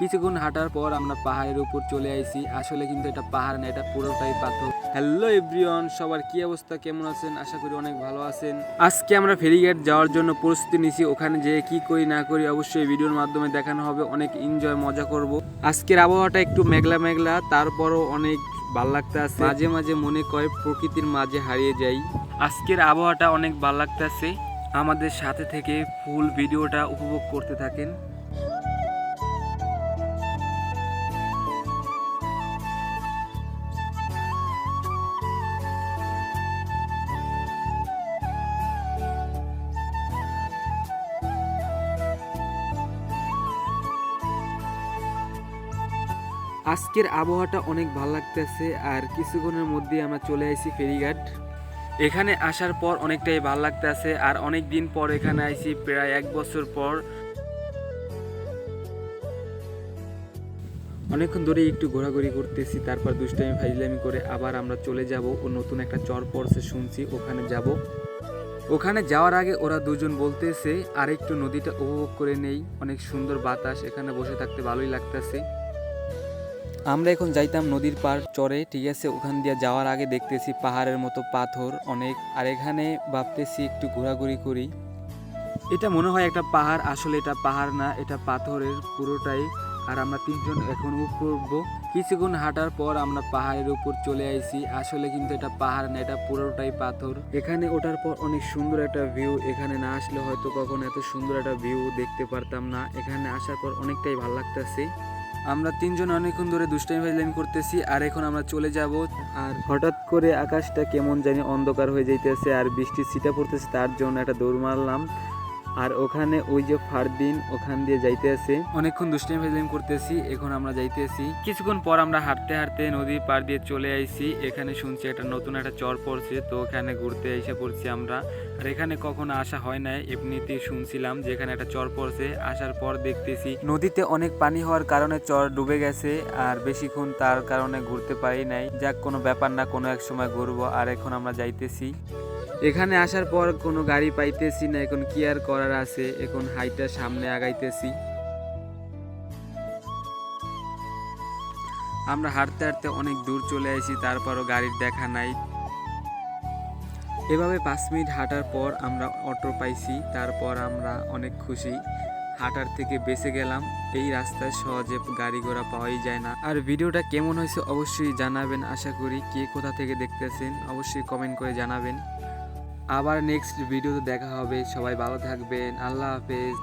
কিছুক্ষণ হাঁটার পর আমরা পাহাড়ের উপর চলে আইছি। আসলে কিন্তু এটা পাহাড় না, এটা পুরোটাই পাথর। হ্যালো এভরিওয়ান সবার কি অবস্থা, কেমন আছেন? আশা করি অনেক ভালো আছেন। আজকে আমরা ফেরিঘাট যাওয়ার জন্য প্রস্তুতি নিছি। ওখানে যেয়ে কি করি না করি অবশ্যই ভিডিওর মাধ্যমে দেখানো হবে। অনেক এনজয় মজা করব। আজকের আবহাওয়াটা একটু মেঘলা মেঘলা, তারপরও অনেক ভালো লাগতে আছে। মাঝে মাঝে মনে করে প্রকৃতির মাঝে হারিয়ে যাই। আজকের আবহাওয়াটা অনেক ভালো লাগতে আছে। আমাদের সাথে থেকে ফুল ভিডিওটা উপভোগ করতে থাকেন। আজকের আবহাওয়াটা অনেক ভালো লাগতেছে, আর কিছুক্ষণের মধ্যে আমরা চলে আসি ফেরিঘাট। এখানে আসার পর অনেকটাই ভালো লাগতেছে, আর অনেক দিন পর এখানে আইছি, প্রায় এক বছর পর। অনেকক্ষণ ধরে একটু ঘোরাঘুরি করতেছি, তারপর দুষ্টামি ফাইজলামি করে আবার আমরা চলে যাব ও নতুন একটা চর পড়ছে শুনছি, ওখানে যাব। ওখানে যাওয়ার আগে ওরা দুজন বলতেছে আর একটু নদীটা উপভোগ করে নেই, অনেক সুন্দর বাতাস, এখানে বসে থাকতে ভালোই লাগতেছে। আমরা এখন যাইতাম নদীর পার চরে, ঠিক আছে? ওখান দিয়ে যাওয়ার আগে দেখতেছি পাহাড়ের মতো পাথর অনেক। আর এখানে ভাবতেছি একটু ঘোরাঘুরি করি। এটা মনে হয় একটা পাহাড়, আসলে এটা পাহাড় না, এটা পাথরের পুরোটাই। আর আমরা তিনজন এখন উপর উঠবো। কিছুক্ষণ হাঁটার পর আমরা পাহাড়ের উপর চলে আইছি। আসলে কিন্তু এটা পাহাড় না, এটা পুরোটাই পাথর। এখানে ওঠার পর অনেক সুন্দর একটা ভিউ এখানে না আসলে হয়তো কখনো এত সুন্দর একটা ভিউ দেখতে পারতাম না। এখানে আসার পর অনেকটাই ভালো লাগতেছে। আমরা তিনজন অনেকক্ষণ ধরে দুষ্টামি ফাইজলামি করতেছি, আর এখন আমরা চলে যাব। আর হঠাৎ করে আকাশটা কেমন জানি অন্ধকার হয়ে যাইতেছে, আর বৃষ্টির ছিটা পড়তেছে, তার জন্য একটা দৌড় মারলাম। আর ওখানে ওই যে ফারদিন ওখান দিয়ে যাইতে আছে। অনেকক্ষণ দুষ্টামি ফাইজলামি করতেছি, এখন আমরা যাইতেছি কিছুক্ষণ পর আমরা হাঁটতে হাঁটতে নদীর পার দিয়ে চলে আইছি। এখানে শুনছি একটা নতুন একটা চর পড়ছে, তো ওখানে ঘুরতে এসে পড়ছি আমরা। আর এখানে কখনো আসা হয় নাই এমনিতেই শুনছিলাম যে এখানে একটা চর পড়ছে। আসার পর দেখতেছি নদীতে অনেক পানি হওয়ার কারণে চর ডুবে গেছে, আর বেশিক্ষণ তার কারণে ঘুরতে পারি নাই। যাক, কোনো ব্যাপার না, কোনো এক সময় ঘুরবো, আর এখন আমরা যাইতেছি। এখানে আসার পর কোনো গাড়ি পাইতেছি না, এখন কি আর করার আছে? এখন হাইটা সামনে আগাইতেছি। আমরা হাঁটতে হাঁটতে অনেক দূর চলে আসি তারপরও গাড়ির দেখা নাই। এভাবে পাঁচ মিনিট হাঁটার পর আমরা অটো পাইছি, তারপর আমরা অনেক খুশি। হাঁটার থেকে বেঁচে গেলাম, এই রাস্তায় সহজে গাড়ি ঘোড়া পাওয়াই যায় না। আর ভিডিওটা কেমন হয়েছে অবশ্যই জানাবেন, আশা করি কে কোথা থেকে দেখতেছেন অবশ্যই কমেন্ট করে জানাবেন। আবার নেক্সট ভিডিওতে দেখা হবে। সবাই ভালো থাকবেন। আল্লাহ হাফেজ।